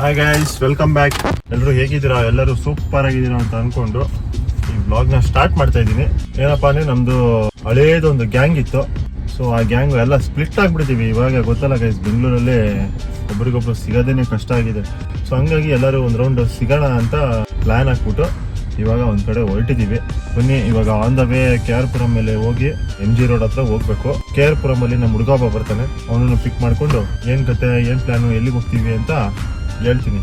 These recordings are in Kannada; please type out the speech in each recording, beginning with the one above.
ಹಾಯ್ ಗೈಸ್ ವೆಲ್ಕಮ್ ಬ್ಯಾಕ್ ಎಲ್ಲರೂ ಹೇಗಿದ್ದೀರಾ? ಎಲ್ಲರೂ ಸೂಪರ್ ಆಗಿದ್ದೀರಾ ಅಂತ ಅನ್ಕೊಂಡು ಈ ಬ್ಲಾಗ್ನ ಸ್ಟಾರ್ಟ್ ಮಾಡ್ತಾ ಇದ್ದೀನಿ. ಏನಪ್ಪಾ ಅಂದ್ರೆ ನಮ್ದು ಹಳೇದೊಂದು ಗ್ಯಾಂಗ್ ಇತ್ತು. ಸೊ ಆ ಗ್ಯಾಂಗ್ ಎಲ್ಲ ಸ್ಪ್ಲಿಟ್ ಆಗ್ಬಿಡ್ತೀವಿ ಇವಾಗ ಗೊತ್ತಲ್ಲ ಗೈಸ್ ಬೆಂಗಳೂರಲ್ಲಿ ಒಬ್ರಿಗೊಬ್ರು ಸಿಗೋದೇನೆ ಕಷ್ಟ ಆಗಿದೆ. ಸೊ ಹಂಗಾಗಿ ಎಲ್ಲರೂ ಒಂದು ರೌಂಡ್ ಸಿಗೋಣ ಅಂತ ಪ್ಲಾನ್ ಹಾಕ್ಬಿಟ್ಟು ಇವಾಗ ಒಂದ್ ಕಡೆ ಹೊರಟಿದೀವಿ. ಬನ್ನಿ, ಇವಾಗ on the way K R Puram ಮೇಲೆ ಹೋಗಿ ಎಂ ಜಿ ರೋಡ್ ಹತ್ರ ಹೋಗ್ಬೇಕು. ಕೆ ಆರ್ ಪುರಂ ಅಲ್ಲಿ ನಮ್ಮ ಹುಡುಗ ಒಬ್ಬ ಬರ್ತಾನೆ. ಅವನನ್ನು ಪಿಕ್ ಮಾಡ್ಕೊಂಡು ಏನ್ ಕತೆ, ಏನ್ ಪ್ಲಾನ್ ಎಲ್ಲಿಗೆ ಹೋಗ್ತೀವಿ ಅಂತ ಹೇಳ್ತೀನಿ.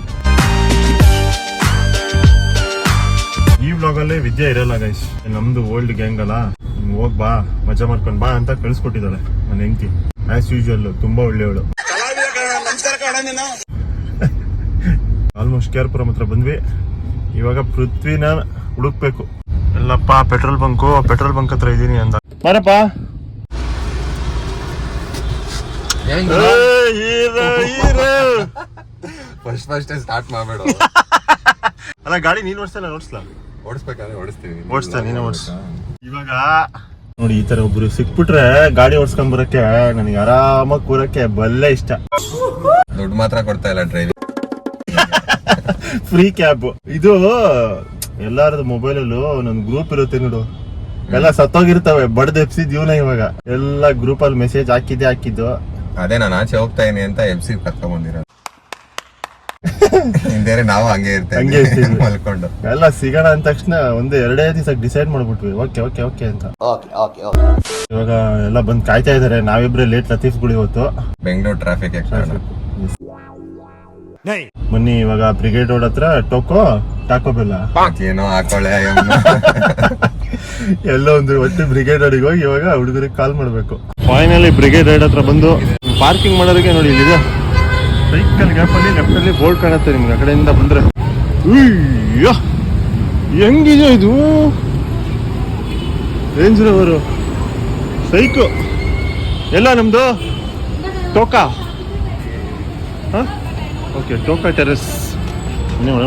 ಈ ಬ್ಲಾಗ್ ಅಲ್ಲಿ ವಿದ್ಯೆ ಇರಲ್ಲ ಗೈಸ್ ನಮ್ದು ಓಲ್ಡ್ ಗ್ಯಾಂಗ್ ಅಲ್ಲ. ಹೋಗ್ ಬಾ ಮಜಾ ಮಾಡ್ಕೊಂಡ್ ಬಾ ಅಂತ ಕಳ್ಸ್ಕೊಟ್ಟಿದ್ದಾಳೆ ನನ್ನ ಹೆಂಡತಿ. ಆಸ್ ಯೂಶುವಲ್ ತುಂಬಾ ಒಳ್ಳೆಯವಳು. ಆಲ್ಮೋಸ್ಟ್ ಕೇರ್ಪುರಂ ಹತ್ರ ಬಂದ್ವಿ. ಇವಾಗ ಪೃಥ್ವಿನ ಹುಡುಕ್ಬೇಕು. ಎಲ್ಲಪ್ಪ ಪೆಟ್ರೋಲ್ ಬಂಕು ಪೆಟ್ರೋಲ್ ಬಂಕ್ ಹತ್ರ ಇದೀನಿ ಅಂತ ಬರಪ್ಪ. ಫಸ್ಟ್ ಫಸ್ಟ್ ಸ್ಟಾರ್ಟ್ ಮಾಡ್ಬೇಡ. ಅಲ್ಲ ಗಾಡಿ ನೀನ್ ಓಡಿಸ್ತಲ್ಲ ಓಡಿಸ್ಲಾ? ಓಡಿಸ್ಬೇಕಾದ್ರೆ ಓಡಿಸ್ತೀವಿ. ಓಡಿಸ್ತಾ ನೀನು ಓಡಿಸ್. ಇವಾಗ ನೋಡಿ ಈ ತರ ಒಬ್ರು ಸಿಕ್ಬಿಟ್ರೆ ಗಾಡಿ ಓಡಿಸ್ಕೊಂಡ್ ಬರಕ್ಕೆ ನನಗೆ ಆರಾಮಾಗಿ ಕೂರಕ್ಕೆ ಬಲ್ಲೇ ಇಷ್ಟ. ದುಡ್ಡು ಮಾತ್ರ ಕೊಡ್ತಾ ಇಲ್ಲ ಡ್ರೈವಿಂಗ್ ಫ್ರೀ ಕ್ಯಾಬ್ ಇದು ಎಲ್ಲಾರದು ಮೊಬೈಲ್ ಅಲ್ಲೂ ನನ್ ಗ್ರೂಪ್ ಇರುತ್ತೆ ನೋಡು. ಎಲ್ಲ ಸತ್ತೋಗಿರ್ತವೆ ಬಡ್ದು ಎಪ್ಸಿದ್ ಜೀವನ ಇವಾಗ. ಎಲ್ಲ ಗ್ರೂಪ್ ಅಲ್ಲಿ ಮೆಸೇಜ್ ಹಾಕಿದ್ದೆ ಹಾಕಿದ್ದು. ಅದೇ ನಾನು ಆಚೆ ಹೋಗ್ತಾ ಇದ್ದೀನಿ ಅಂತ ಎಪ್ಸಿ ಕರ್ಕೊಂಡ್ ಬಂದಿರೋ ಹಿಂದೆ ನಾವು ಹಂಗೆ ಹಂಗೆ ಇರ್ತೇವೆ ಇರ್ತೀವಿ. ಮಲ್ಕೊಂಡು. ಎಲ್ಲ ಸಿಗೋಣ ಅಂದ ತಕ್ಷಣ ಒಂದು ಎರಡೇ ದಿವಸ ಡಿಸೈಡ್ ಮಾಡ್ಬಿಟ್ವಿ. ಓಕೆ ಓಕೆ ಓಕೆ ಅಂತ. ಇವಾಗ ಎಲ್ಲ ಬಂದ್ ಕಾಯ್ತಾ ಇದಾರೆ. ನಾವಿಬ್ರೆ ಲೇಟ್ ಲತೀಫ್ಗಳು ಇವತ್ತು. ಬೆಂಗಳೂರು ಟ್ರಾಫಿಕ್ ಎಕ್ಸ್ಟ್ರಾ ಬನ್ನಿ ಇವಾಗ ಬ್ರಿಗೇಡ್ ರೋಡ್ ಹತ್ರ ಟೋಕೋ ಟಾಕೋ ಬೆಲ್ಲ ಏನೋ ಹಾಕೊಳ್ಳೆ ಎಲ್ಲ ಒಂದು ಒಟ್ಟು ಬ್ರಿಗೇಡ್ ರೋಡಿಗೆ ಹೋಗಿ ಇವಾಗ ಹುಡುಗರಿಗೆ ಕಾಲ್ ಮಾಡ್ಬೇಕು. ಫೈನಲಿ ಬ್ರಿಗೇಡ್ ರೋಡ್ ಹತ್ರ ಬಂದು ಪಾರ್ಕಿಂಗ್ ಮಾಡೋದಕ್ಕೆ ನೋಡಿ ಇಲ್ಲಿದೆ. ಸೈಕಲ್ ಗ್ಯಾಪ್ ಅಲ್ಲಿ ಲೆಫ್ಟ್ ಅಲ್ಲಿ ಬೋರ್ಡ್ ಕಾಣುತ್ತೆ ನಿಮ್ಗೆ, ಆ ಕಡೆಯಿಂದ ಬಂದ್ರೆ. ಹೆಂಗಿದೆ ಇದು? ರೇಂಜ್ ರವರು ಸೈಕು ಎಲ್ಲ ನಮ್ದು? ಟೋಕಾ ಓಕೆ ಟೋಕಾ ಟೆರೆಸ್ ನೀವು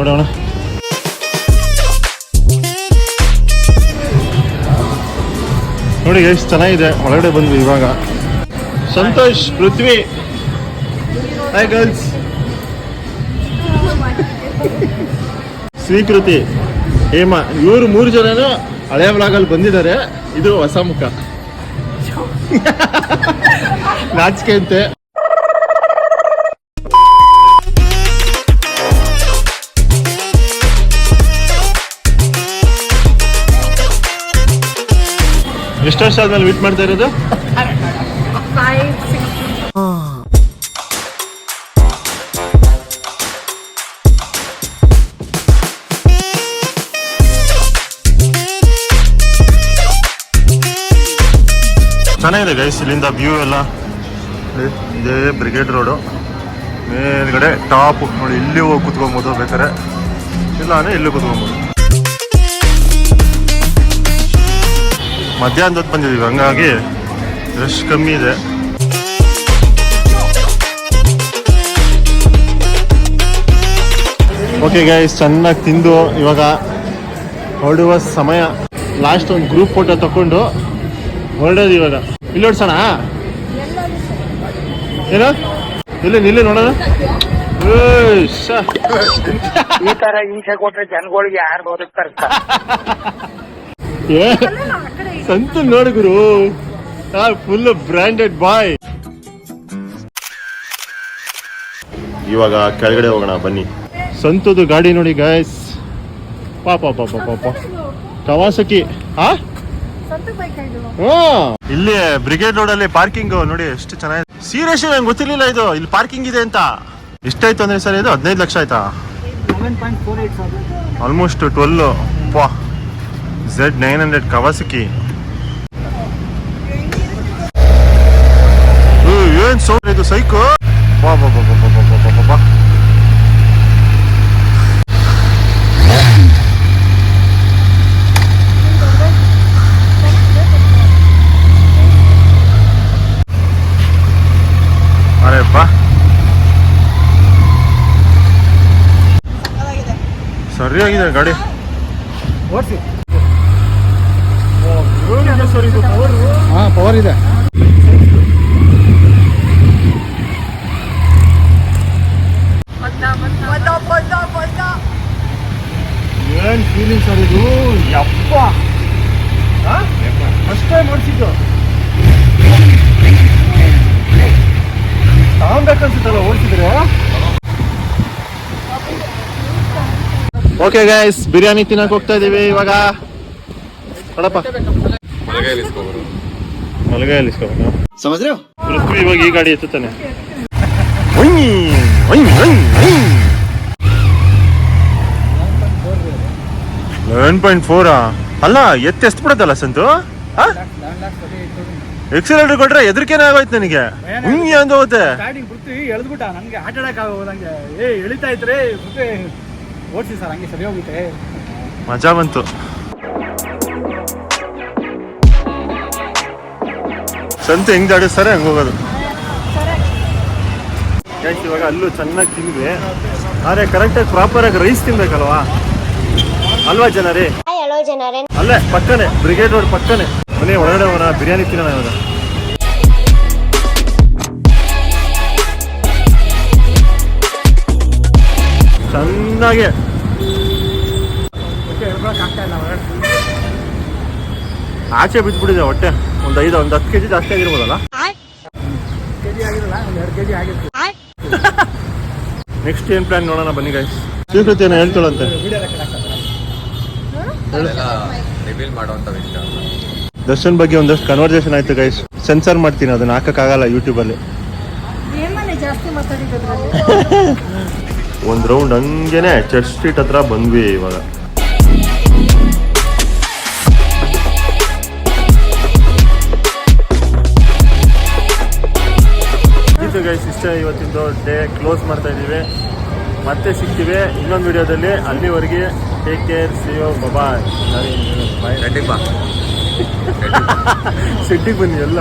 ನೋಡಿ ಎಷ್ಟು ಚೆನ್ನಾಗಿದೆ. ಒಳಗಡೆ ಬಂದ್ವಿ ಇವಾಗ. ಸಂತೋಷ್, ಪೃಥ್ವಿ. ಹಾಯ್ ಗರ್ಲ್ಸ್ ಸ್ವೀಕೃತಿ. ಹೇಮ ಇವರು ಮೂರು ಜನನು ಹಳೆ ವ್ಲಾಗಲ್ಲಿ ಬಂದಿದ್ದಾರೆ. ಇದು ಹೊಸ ಮುಖ. ನಾಚಿಕೆ ಅಂತೆ. ಎಷ್ಟು ವರ್ಷ ಆದ್ಮೇಲೆ ಮೀಟ್ ಮಾಡ್ತಾ ಇರೋದು? ಚೆನ್ನಾಗಿದೆ ಗೈಸ್ ಇಲ್ಲಿಂದ ವ್ಯೂ ಎಲ್ಲ. ಇದೇ ಬ್ರಿಗೇಡ್ ರೋಡು ಮೇಲ್ಗಡೆ ಟಾಪ್ ನೋಡಿ, ಇಲ್ಲಿ ಹೋಗಿ ಕುತ್ಕೊಬೋದು ಬೇಕಾರೆ ಇಲ್ಲ ಅಂದರೆ ಇಲ್ಲಿ ಕುತ್ಕೊಬೋದು. ಮಧ್ಯಾಹ್ನದ ಬಂದಿದ್ದೀವಿ, ಹಂಗಾಗಿ ರಶ್ ಕಮ್ಮಿ ಇದೆ. ಓಕೆ ಗೈಸ್ ಚೆನ್ನಾಗಿ ತಿಂದು ಇವಾಗ ಹೊರಡುವ ಸಮಯ. ಲಾಸ್ಟ್ ಒಂದು ಗ್ರೂಪ್ ಫೋಟೋ ತಕೊಂಡು ಹೊರಡೋದು ಇವಾಗ. ಇಲ್ಲಿ ಹೊಡ್ಸೋಣ ಏನು? ಇಲ್ಲಿ ನಿಲ್ಲಿ ನೋಡೋಣ. ಈ ತರ ಹಿಂಸೆ ಕೊಟ್ರೆ ಜನಗಳಿಗೆ ಯಾರು ಬದುಕ್ತಾರೆ ಸಂತು ನೋಡು ಗುರು. ಫುಲ್ ಬ್ರ್ಯಾಂಡೆಡ್ ಬಾಯ್ ಇವಾಗ ಕೆಳಗಡೆ ಹೋಗೋಣ ಬನ್ನಿ. ಸಂತದು ಗಾಡಿ ನೋಡಿ ಗಾಯ್ಸ್ ಪಾಪ ಪಾಪ ಪಾಪ ಕವಾಸಕಿ ಹಾ ಇಲ್ಲಿ ಬ್ರಿಗೇಡ್ ರೋಡ್ ಅಲ್ಲಿ ಪಾರ್ಕಿಂಗ್ ನೋಡಿ ಎಷ್ಟು ಚೆನ್ನಾಗಿದೆ. ಸೀರಿಯಸ್ ನಂಗೆ ಗೊತ್ತಿರ್ಲಿಲ್ಲ ಇದು? ಇಲ್ಲಿ ಪಾರ್ಕಿಂಗ್ ಇದೆ ಅಂತ. ಎಷ್ಟಾಯ್ತು ಅಂದ್ರೆ ಸರ್ ಇದು? ಹದಿನೈದು ಲಕ್ಷ ಆಯ್ತಾ? ಆಲ್ಮೋಸ್ಟ್ ಟ್ವೆಲ್ ವಾ. ನೈನ್ ಹಂಡ್ರೆಡ್ ಕವಾಸಕಿ ಏನ್ ಸೌಂಡ್ ಇದು? ಸೈಕು ವಾ ಬಾ ಬಾ ಬಾ ಬಾ ಬಾ ಬಾ ಬಾ ಚೆನ್ನಾಗಿದೆ ಗಾಡಿ. ಓಡಿಸಿ. ಹಾ ಪವರ್ ಇದೆ. ಏನು ಫೀಲಿಂಗ್ ಸರ್ ಇದು? ಯಪ್ಪ. ಅಷ್ಟೇ ಮಾಡಿಸಿದ್ದು ತಗೊಂಬೇಕನ್ಸುತ್ತಲ್ಲ ಓಡಿಸಿದ್ರೆ? ಓಕೆ ಗೈಸ್ ಬಿರಿಯಾನಿ ತಿನ್ನಕ್ ಹೋಗ್ತಾ ಇದೀವಿ ಇವಾಗ ಪೃಥ್ವಿ ಇವಾಗ ಈ ಗಾಡಿ ಎತ್ತುತ್ತಾನೆ ಲೆವೆನ್ ಪಾಯಿಂಟ್ ಫೋರಾ ಅಲ್ಲ ಎತ್ತು ಎಷ್ಟು ಬಿಡತ್ತಲ್ಲ ಸಂತು ಎಕ್ಸಲೇಟರ್ ಕೊಟ್ರೆ ಎದ್ರಿಕೇನೆ ಆಗೋಯ್ತು ನನಗೆ ಹಿಂಗೆ ಅಂತ ಹೋಗುತ್ತೆ ಓಡಿಸಿ ಸರ್ ಹಂಗೆ ಸರಿ ಹೋಗುತ್ತೆ ಮಜಾ ಬಂತು. ಸಂತೆ ಹೆಂಗ್ ಜಾಡಿಸ್ತಾರೆ ಹಂಗ ಹೋಗೋದು? ಇವಾಗ ಅಲ್ಲೂ ಚೆನ್ನಾಗಿ ತಿಂದ್ವಿ. ಆದ್ರೆ ಕರೆಕ್ಟಾಗಿ ಪ್ರಾಪರ್ ಆಗಿ ರೈಸ್ ತಿನ್ಬೇಕಲ್ವಾ? ಅಲ್ವಾ ಜನರೇ? ಹಲೋ ಜನರೇ. ಅಲ್ಲೇ ಪಕ್ಕನೆ ಬ್ರಿಗೇಡ್ ರೋಡ್ ಪಕ್ಕನೆ. ಮನೆ ಒಳಗಡೆ ಹೋಗೋಣ ಬಿರಿಯಾನಿ ತಿನ್ನೋಣ ಇವಾಗ. ಚೆನ್ನಾಗಿ. ಆಗ್ತಾ ಇಲ್ಲ ಹೊರಗಡೆ. ಆಚೆ ಬಿದ್ದುಬಿಟ್ಟಿದೆ ಹೊಟ್ಟೆ. ಒಂದು ಐದು ಒಂದು ಹತ್ತು ಕೆಜಿ ಜಾಸ್ತಿ ಆಗಿರ್ಬೋದಲ್ಲ? ಕೆ ಜಿ ಜಾಸ್ತಿ ಆಗಿರ್ಬೋದಲ್ಲ ನೆಕ್ಸ್ಟ್ ಏನ್ ಪ್ಲಾನ್ ನೋಡೋಣ ಬನ್ನಿ ಗೈಸ್ ಸ್ವೀಕೃತಿ ಏನೋ ಹೇಳ್ತಾಳಂತೆ ದರ್ಶನ್ ಬಗ್ಗೆ ಒಂದಷ್ಟು ಕನ್ವರ್ಸೇಷನ್ ಆಯ್ತು ಗೈಸ್ ಸೆನ್ಸರ್ ಮಾಡ್ತೀನಿ ಅದನ್ನ ಹಾಕಕ್ಕಾಗಲ್ಲ ಯೂಟ್ಯೂಬಲ್ಲಿ ಒಂದು ರೌಂಡ್ ಹಂಗೇನೆ ಚರ್ಚ್ ಸ್ಟ್ರೀಟ್ ಹತ್ರ ಬಂದ್ವಿ ಇವಾಗ. ಇದು ಗೈಸ್ ಇಷ್ಟ ಇವತ್ತಿಂದು ಡೇ ಕ್ಲೋಸ್ ಮಾಡ್ತಾ ಇದ್ದೀವಿ. ಮತ್ತೆ ಸಿಗ್ತೀವಿ ಇನ್ನೊಂದು ವಿಡಿಯೋದಲ್ಲಿ ಅಲ್ಲಿವರೆಗೆ ಟೇಕ್ ಕೇರ್ ಸಿಯೋ ಬಬಾಯ್ ಬಾಯ್ ಬಾ ಸಿಟ್ಟಿಗೆ ಬನ್ನಿ ಎಲ್ಲ.